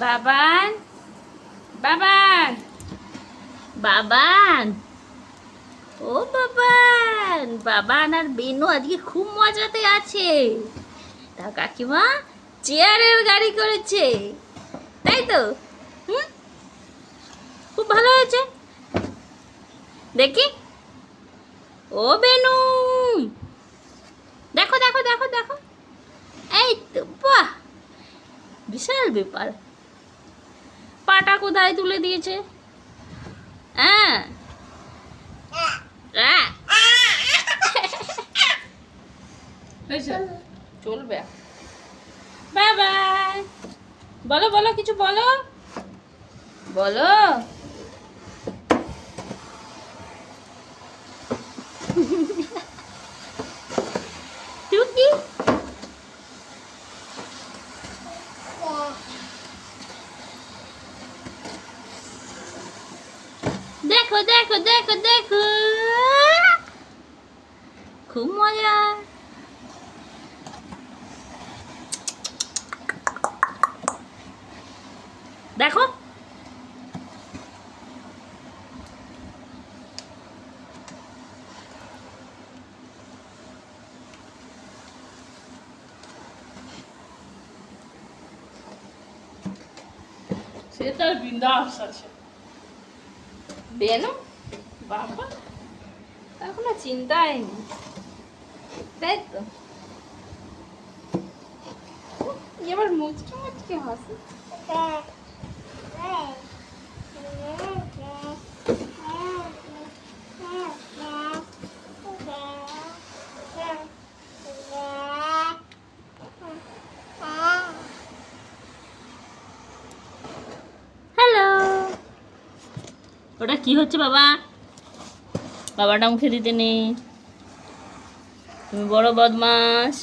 বাবান বাবান বাবান ও বাবান বাবান আর বেনু আজকে খুব মজাতে আছে। তা কাকিমা, চেয়ারের গাড়ি করেছে। তাই তো? হুম? খুব ভালো হয়েছে। দেখি। ও বেনু! দেখো দেখো দেখো দেখো। এই তো, বাহ! বিশাল ব্যাপার। পাটা কোথায় তুলে দিয়েছে? হ্যাঁ? চলবে। Bye bye. বলো বলো কিছু বলো? বলো। দেখো দেখো দেখো দেখো। খুব মজা। দেখো। সে তার বিন্দাস আছে। বেনো বাবা তা কোনো চিন্তাই নেই। তাই তো। এবার মুচকে মুচকে হাসি। ওটা কি হচ্ছে বাবা? বাবাটা মুখে দিতে নেই। তুমি বড় বদমাস